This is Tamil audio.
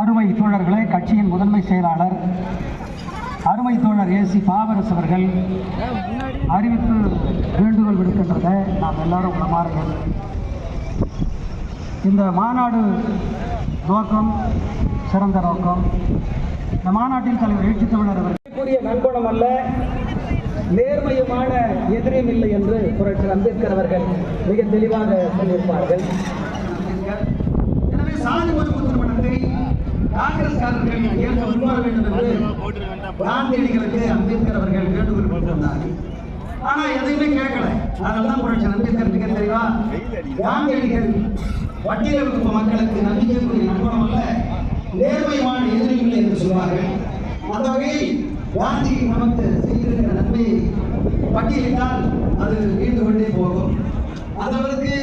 அருமை தோழர்களே கட்சியின் முதன்மை செயலாளர் அருமை தோழர் ஏ சி பாவரஸ் அவர்கள் அறிவிப்பு வேண்டுகோள் விடுக்கின்றதை நாம் எல்லாரும் உணமாறுகிறோம். இந்த மாநாடு நோக்கம் சிறந்த நோக்கம். இந்த மாநாட்டில் தலைவர் எழுச்சி தமிழர் அவர்கள். நண்பனம் அல்ல நேர்மையுமான எதிரியும் இல்லை என்று புரட்சி அம்பேத்கர் அவர்கள் மிக தெளிவாக சொல்லியிருப்பார்கள். எனவே சாதி மறுப்பு திருமணத்தை காங்கிரஸ்காரர்கள் ஏற்க முன்வர வேண்டும் என்று காந்தியடிகளுக்கு அம்பேத்கர் அவர்கள் வேண்டுகோள் விடுத்திருந்தார்கள் ஆனா எதையுமே கேட்கல. அதெல்லாம் புரட்சி அம்பேத்கர் மிக தெளிவா காந்தியடிகள் பட்டியல் வகுப்பு மக்களுக்கு நம்பிக்கைக்குரிய நண்பனம் அல்ல நேர்மையான எதிரியும் இல்லை என்று சொல்வார்கள் அந்த வகையில் காந்தி நமக்கு செய்திருக்கிற நன்மையை பட்டியலிட்டால் அது வீழ்ந்து கொண்டே போகும். அதற்கு